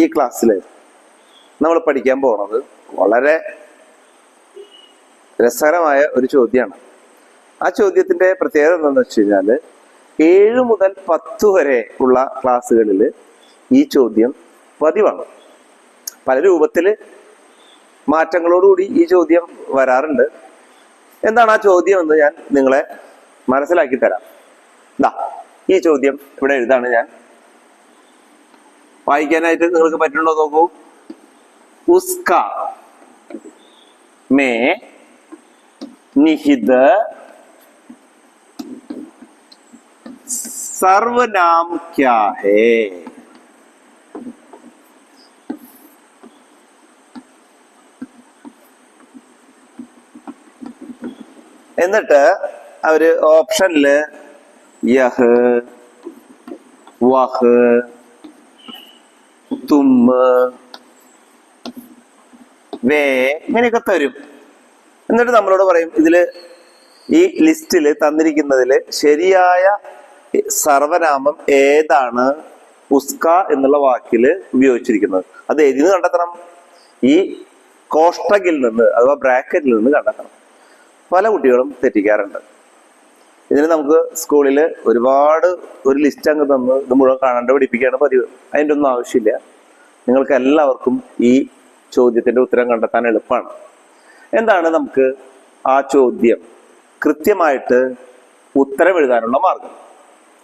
ഈ ക്ലാസ്സിൽ നമ്മൾ പഠിക്കാൻ പോണത് വളരെ രസകരമായ ഒരു ചോദ്യമാണ്. ആ ചോദ്യത്തിന്റെ പ്രത്യേകത എന്താണെന്ന് വെച്ച് കഴിഞ്ഞാൽ ഏഴ് മുതൽ പത്ത് വരെ ഉള്ള ക്ലാസ്സുകളിൽ ഈ ചോദ്യം പതിവാണ്. പല രൂപത്തിൽ മാറ്റങ്ങളോടുകൂടി ഈ ചോദ്യം വരാറുണ്ട്. എന്താണ് ആ ചോദ്യം എന്ന് ഞാൻ നിങ്ങളെ മനസ്സിലാക്കി തരാം. ഈ ചോദ്യം ഇവിടെ എഴുതാണ് ഞാൻ വായിക്കാനായിട്ട് നിങ്ങൾക്ക് പറ്റുന്നുണ്ടോ നോക്കൂ. ഉസ്ക. മേ. നിഹിത്. സർവനാം ക്യാ ഹേ. എന്നിട്ട് അവർ ഓപ്ഷനിൽ യഹ് വഹ് തുമ്മ് വേ ഇങ്ങനെയൊക്കെ തരും. എന്നിട്ട് നമ്മളോട് പറയും ഇതിൽ ഈ ലിസ്റ്റിൽ തന്നിരിക്കുന്നതിൽ ശരിയായ സർവനാമം ഏതാണ്? ഉസ്ക എന്നുള്ള വാക്കിൽ ഉപയോഗിച്ചിരിക്കുന്നത്. അത് എഴുതി കണ്ടെത്തണം. ഈ കോഷ്ടകിൽ നിന്ന് അഥവാ ബ്രാക്കറ്റിൽ നിന്ന് കണ്ടെത്തണം. പല കുട്ടികളും തെറ്റിക്കാറുണ്ട്. ഇതിന് നമുക്ക് സ്കൂളിൽ ഒരുപാട് ഒരു ലിസ്റ്റ് അങ്ങ് തന്ന് ഇത് മുഴുവൻ കാണാണ്ട് പഠിപ്പിക്കുകയാണ് പതിവ്. അതിന്റെ ഒന്നും ആവശ്യമില്ല. നിങ്ങൾക്ക് എല്ലാവർക്കും ഈ ചോദ്യത്തിന്റെ ഉത്തരം കണ്ടെത്താൻ എളുപ്പമാണ്. എന്താണ് നമുക്ക് ആ ചോദ്യം? കൃത്യമായിട്ട് ഉത്തരം എഴുതാനുള്ള മാർഗം.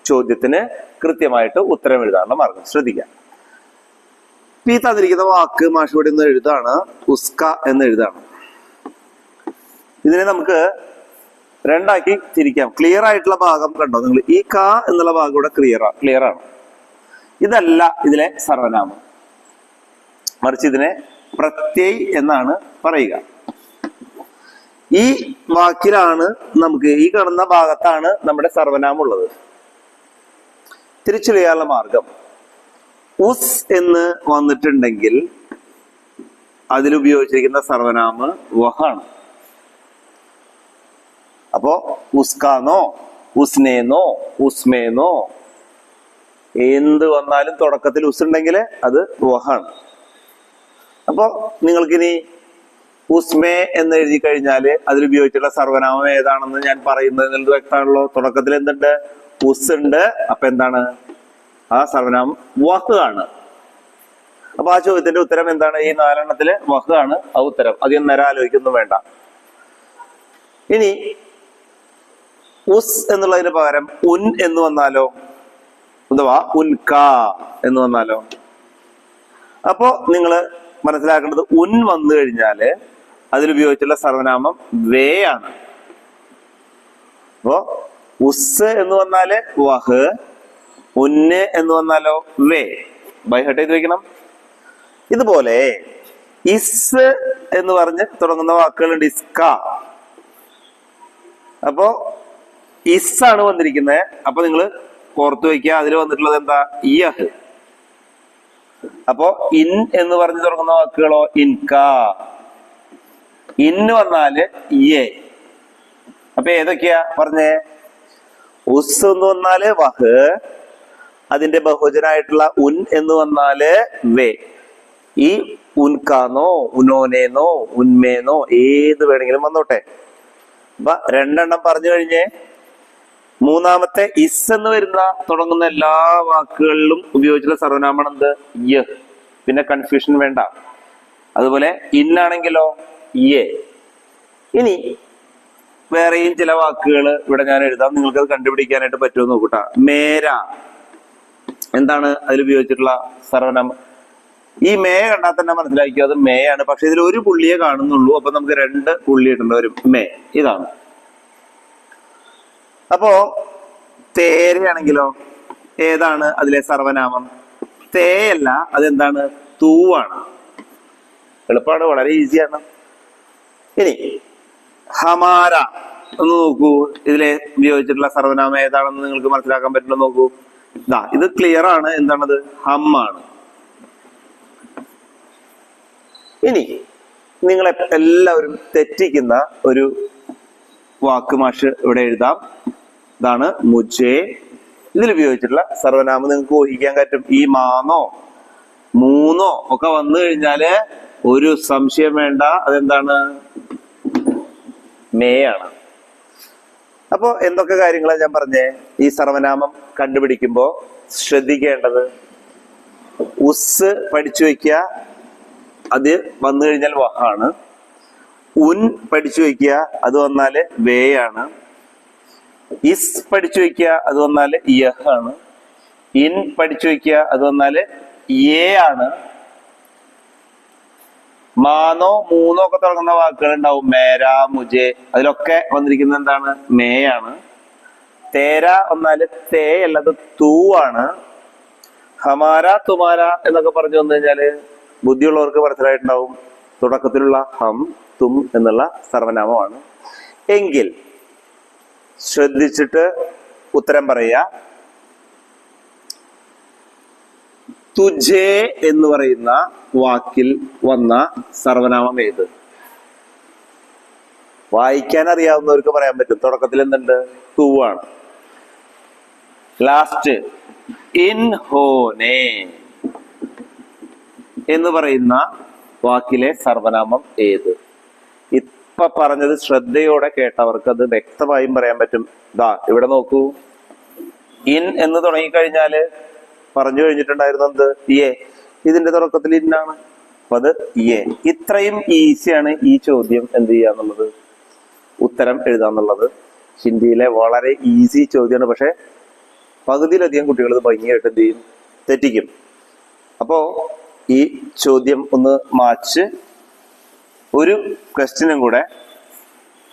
ചോദ്യത്തിന് കൃത്യമായിട്ട് ഉത്തരം എഴുതാനുള്ള മാർഗം. ശ്രദ്ധിക്കാം ഈ തന്നിരിക്കുന്ന വാക്ക് മാഷിവിടെ എന്ന് എഴുതാണ്. ഉസ്ക എന്ന് എഴുതാണ്. ഇതിനെ നമുക്ക് രണ്ടാക്കി തിരിക്കാം. ക്ലിയർ ആയിട്ടുള്ള ഭാഗം കണ്ടോ? നിങ്ങൾ ഈ ക എന്നുള്ള ഭാഗം ഇവിടെ ക്ലിയർ ക്ലിയർ ആണ്. ഇതല്ല ഇതിലെ സർവനാമം. മറിച്ച് ഇതിനെ പ്രത്യയ് എന്നാണ് പറയുക. ഈ വാക്കിലാണ് നമുക്ക് ഈ കാണുന്ന ഭാഗത്താണ് നമ്മുടെ സർവനാമം ഉള്ളത്. തിരിച്ചറിയാനുള്ള മാർഗം. ഉസ് എന്ന് വന്നിട്ടുണ്ടെങ്കിൽ അതിലുപയോഗിച്ചിരിക്കുന്ന സർവനാമ വഹാണ്. അപ്പോ ഉസ്കാന്നോ ഉസ്നേന്നോ ഉസ്മേന്നോ എന്ത് വന്നാലും തുടക്കത്തിൽ ഉസ് ഉണ്ടെങ്കിൽ അത് വഹാണ്. അപ്പോ നിങ്ങൾക്കിനി ഉസ്മേ എന്ന് എഴുതി കഴിഞ്ഞാൽ അതിൽ ഉപയോഗിച്ചിട്ടുള്ള സർവനാമം ഏതാണെന്ന് ഞാൻ പറയുന്നത് നിങ്ങൾക്ക് വ്യക്തമാണല്ലോ. തുടക്കത്തിൽ എന്തുണ്ട്? ഉസ് ഉണ്ട്. അപ്പൊ എന്താണ്? ആ സർവനാമം വഹ് ആണ്. അപ്പൊ ആ ചോദ്യത്തിന്റെ ഉത്തരം എന്താണ്? ഈ നാലെണ്ണത്തിൽ വഹ് ആണ്. ആ ഉത്തരം. അധികം നേരം ആലോചിക്കൊന്നും വേണ്ട. ഇനി ഉസ് എന്നുള്ളതിന് പകരം ഉൻ എന്ന് വന്നാലോ? അഥവാ കാ എന്ന് വന്നാലോ? അപ്പോ നിങ്ങൾ മനസ്സിലാക്കേണ്ടത് ഉൻ വന്നു കഴിഞ്ഞാൽ അതിലുപയോഗിച്ചുള്ള സർവനാമം വേ ആണ്. അപ്പോ ഉസ് എന്ന് വന്നാൽ വഹ് ഉന്ന് എന്ന് വന്നാലോ വേ. ബൈഹട്ട് ചെയ്ത് വെക്കണം. ഇതുപോലെ ഇസ് എന്ന് പറഞ്ഞ് തുടങ്ങുന്ന വാക്കുകളുണ്ട് ഇസ്ക അപ്പോ ഇസ് ആണ് വന്നിരിക്കുന്നത്. അപ്പൊ നിങ്ങൾ ഓർത്തു വയ്ക്കുക അതിൽ വന്നിട്ടുള്ളത് എന്താ? യഹ്. അപ്പോ ഇൻ എന്ന് പറഞ്ഞു തുടങ്ങുന്ന വാക്കുകളോ ഇൻക ഇന്ന് വന്നാൽ എ അപ്പൊ ഏതൊക്കെയാ പറഞ്ഞേ? ഉസ് എന്ന് വന്നാൽ വഹ് അതിന്റെ ബഹുജനായിട്ടുള്ള ഉൻ എന്ന് വന്നാൽ വേ. ഈ ഉൻകാന്നോ ഉനോനേന്നോ ഉന്മേന്നോ ഏത് വേണമെങ്കിലും വന്നോട്ടെ. അപ്പൊ രണ്ടെണ്ണം പറഞ്ഞു കഴിഞ്ഞേ. മൂന്നാമത്തെ ഇസ് എന്ന് വരുന്ന തുടങ്ങുന്ന എല്ലാ വാക്കുകളിലും ഉപയോഗിച്ചുള്ള സർവനാമം എന്ത്? യ. പിന്നെ കൺഫ്യൂഷൻ വേണ്ട. അതുപോലെ ഇന്നാണെങ്കിലോ യെ. ഇനി വേറെയും ചില വാക്കുകൾ ഇവിടെ ഞാൻ എഴുതാം. നിങ്ങൾക്ക് അത് കണ്ടുപിടിക്കാനായിട്ട് പറ്റുമോ നോക്കൂട്ടാ. മേര. എന്താണ് അതിൽ ഉപയോഗിച്ചിട്ടുള്ള സർവനാമം? ഈ മേ കണ്ടാൽ തന്നെ മനസ്സിലാക്കിയത് അത് മേ ആണ്. പക്ഷെ ഇതിൽ ഒരു പുള്ളിയെ കാണുന്നുള്ളൂ. അപ്പൊ നമുക്ക് രണ്ട് പുള്ളി ഇട്ടുണ്ട് ഒരു മേ. ഇതാണ്. അപ്പോ തേരയാണെങ്കിലോ ഏതാണ് അതിലെ സർവനാമം? തേയല്ല അതെന്താണ്? തൂവാണ്. എളുപ്പമാണ് വളരെ ഈസിയാണ്. ഇനി ഹമാര ഒന്ന് നോക്കൂ. ഇതിലെ ഉപയോഗിച്ചിട്ടുള്ള സർവനാമം ഏതാണെന്ന് നിങ്ങൾക്ക് മനസ്സിലാക്കാൻ പറ്റില്ല നോക്കൂ. ഇതാ ഇത് ക്ലിയർ ആണ്. എന്താണത്? ഹമ്മാണ്. ഇനി നിങ്ങളെ എല്ലാവരും തെറ്റിക്കുന്ന ഒരു വാക്ക് മാഷ് ഇവിടെ എഴുതാം. ഇതാണ് മുജേ. ഇതിൽ ഉപയോഗിച്ചിട്ടുള്ള സർവനാമം നിങ്ങൾക്ക് ഊഹിക്കാൻ പറ്റും. ഈ മാന്നോ മൂന്ന് ഒക്കെ വന്നു കഴിഞ്ഞാൽ ഒരു സംശയം വേണ്ട. അതെന്താണ്? മേ ആണ് അപ്പോ എന്തൊക്കെ കാര്യങ്ങളാണ് ഞാൻ പറഞ്ഞേ? ഈ സർവനാമം കണ്ടുപിടിക്കുമ്പോ ശ്രദ്ധിക്കേണ്ടത് ഉസ് പഠിച്ചു വയ്ക്കുക അത് വന്നു കഴിഞ്ഞാൽ വഹാണ്. ഉൻ പഠിച്ചു വയ്ക്കുക അത് വന്നാൽ വേയാണ്. ഇസ് പഠിച്ചു വെക്കുക അത് വന്നാൽ യഹ് ആണ്. ഇൻ പഠിച്ചു വെക്കുക അത് വന്നാൽ എ ആണ്. മാനോ മൂന്നോ ഒക്കെ തുടങ്ങുന്ന വാക്കുകൾ ഉണ്ടാവും മേര മുജെ. അതിലൊക്കെ വന്നിരിക്കുന്ന എന്താണ്? മേ ആണ്. തേര വന്നാൽ തേ അല്ലാതെ തൂ ആണ്. ഹമാര തുമാര എന്നൊക്കെ പറഞ്ഞു വന്നു കഴിഞ്ഞാൽ ബുദ്ധിയുള്ളവർക്ക് മനസ്സിലായിട്ടുണ്ടാവും. തുടക്കത്തിലുള്ള ഹം തും എന്നുള്ള സർവനാമമാണ്. എങ്കിൽ ശ്രദ്ധിച്ചിട്ട് ഉത്തരം പറയുക. തുജേ എന്ന് പറയുന്ന വാക്കിൽ വന്ന സർവനാമം ഏത്? വായിക്കാൻ അറിയാവുന്നവർക്ക് പറയാൻ പറ്റും. തുടക്കത്തിൽ എന്തുണ്ട്? തൂവാണ് ലാസ്റ്റ് ഇൻ ഹോനെ എന്ന് പറയുന്ന വാക്കിലെ സർവനാമം ഏത്? ഇപ്പൊ പറഞ്ഞത് ശ്രദ്ധയോടെ കേട്ടവർക്ക് അത് വ്യക്തമായും പറയാൻ പറ്റും. ദാ ഇവിടെ നോക്കൂ. ഇൻ എന്ന് തുടങ്ങിക്കഴിഞ്ഞാൽ പറഞ്ഞു കഴിഞ്ഞിട്ടുണ്ടായിരുന്നു എന്ത്? ഏ ഇതിന്റെ തുടക്കത്തിൽ ഇന്നാണ് അപ്പൊ അത് ഏ ഇത്രയും ഈസിയാണ് ഈ ചോദ്യം എന്ത് ചെയ്യാന്നുള്ളത് ഉത്തരം എഴുതാന്നുള്ളത് ഹിന്ദിയിലെ വളരെ ഈസി ചോദ്യമാണ്. പക്ഷെ പകുതിയിലധികം കുട്ടികൾ ഇത് ഭംഗിയായിട്ട് എന്ത് ചെയ്യും? തെറ്റിക്കും. അപ്പോ ഈ ചോദ്യം ഒന്ന് മാച്ച് ഒരു ക്വസ്റ്റ്യനും കൂടെ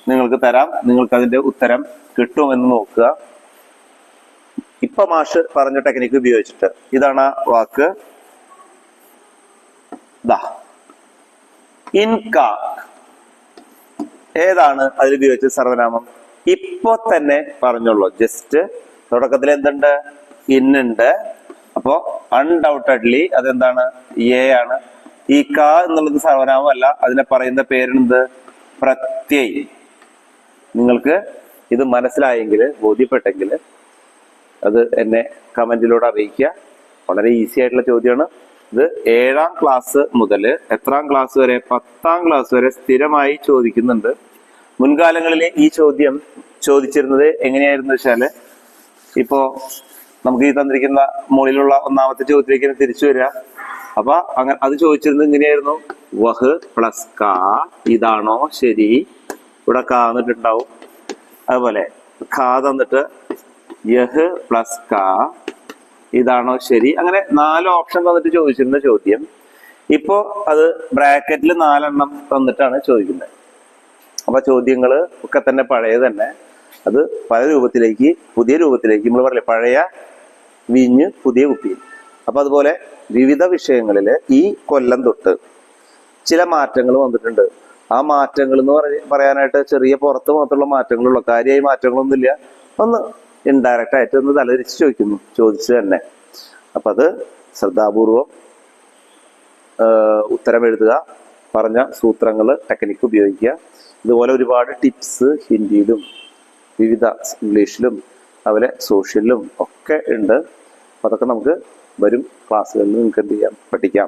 നിങ്ങൾക്ക് തരാം. നിങ്ങൾക്ക് അതിന്റെ ഉത്തരം കിട്ടുമെന്ന് നോക്കുക. ഇപ്പൊ മാഷ് പറഞ്ഞ ടെക്നിക്ക് ഉപയോഗിച്ചിട്ട് ഇതാണ് ആ വാക്ക്. ദാ. ഇൻക ഏതാണ് അതിൽ ഉപയോഗിച്ച സർവനാമം? ഇപ്പൊ തന്നെ പറഞ്ഞോളൂ. ജസ്റ്റ് തുടക്കത്തിൽ എന്തുണ്ട്? ഇന്നുണ്ട് അപ്പോ അൺഡൗട്ടഡ്ലി അതെന്താണ്? എ ആണ്. ഈ ക എന്നുള്ളത് സർവനാമം അല്ല അതിനെ പറയുന്ന പേരെന്ത്? പ്രത്യയ്. നിങ്ങൾക്ക് ഇത് മനസ്സിലായെങ്കിൽ ബോധ്യപ്പെട്ടെങ്കിൽ അത് എന്നെ കമന്റിലൂടെ അറിയിക്കുക. വളരെ ഈസി ആയിട്ടുള്ള ചോദ്യമാണ്. ഇത് ഏഴാം ക്ലാസ് മുതൽ എത്രാം ക്ലാസ് വരെ പത്താം ക്ലാസ് വരെ സ്ഥിരമായി ചോദിക്കുന്നുണ്ട്. മുൻകാലങ്ങളിൽ ഈ ചോദ്യം ചോദിച്ചിരുന്നത് എങ്ങനെയായിരുന്നു വെച്ചാൽ ഇപ്പോ നമുക്ക് ഈ തന്നിരിക്കുന്ന മുകളിലുള്ള ഒന്നാമത്തെ ചോദ്യത്തിലേക്ക് തിരിച്ചു വരിക. അപ്പൊ അങ്ങനെ അത് ചോദിച്ചിരുന്നത് ഇങ്ങനെയായിരുന്നു വഹ് പ്ലസ് ക ഇതാണോ ശരി? ഇവിടെ ക എന്നിട്ടുണ്ടാവും അതുപോലെ ഖ തന്നിട്ട് യഹ് പ്ലസ് ക ഇതാണോ ശരി? അങ്ങനെ നാല് ഓപ്ഷൻ തന്നിട്ട് ചോദിച്ചിരുന്ന ചോദ്യം. ഇപ്പോ അത് ബ്രാക്കറ്റിൽ നാലെണ്ണം തന്നിട്ടാണ് ചോദിക്കുന്നത്. അപ്പൊ ചോദ്യങ്ങൾ ഒക്കെ തന്നെ പഴയ തന്നെ. അത് പല രൂപത്തിലേക്ക് പുതിയ രൂപത്തിലേക്ക് നമ്മൾ പറയില്ലേ പഴയ വിഞ്ഞ് പുതിയ കുപ്പിയിൽ അപ്പൊ അതുപോലെ വിവിധ വിഷയങ്ങളിൽ ഈ കൊല്ലം തൊട്ട് ചില മാറ്റങ്ങൾ വന്നിട്ടുണ്ട്. ആ മാറ്റങ്ങൾ എന്ന് പറ പറയാനായിട്ട് ചെറിയ പുറത്ത് മാത്രമുള്ള മാറ്റങ്ങളുള്ള. കാര്യമായി മാറ്റങ്ങളൊന്നുമില്ല. ഒന്ന് ഇൻഡയറക്റ്റ് ആയിട്ട് ഒന്ന് തലതിരിച്ച് ചോദിക്കുന്നു. ചോദിച്ചു തന്നെ. അപ്പൊ അത് ശ്രദ്ധാപൂർവം ഉത്തരം എഴുതുക പറഞ്ഞ സൂത്രങ്ങൾ ടെക്നിക്ക് ഉപയോഗിക്കുക. ഇതുപോലെ ഒരുപാട് ടിപ്സ് ഹിന്ദിയിലും വിവിധ ഇംഗ്ലീഷിലും അതുപോലെ സോഷ്യലിലും ഒക്കെ ഉണ്ട്. അതൊക്കെ നമുക്ക് വരും ക്ലാസ്സുകളിൽ നിങ്ങൾക്ക് എന്ത് ചെയ്യാം? പഠിക്കാം.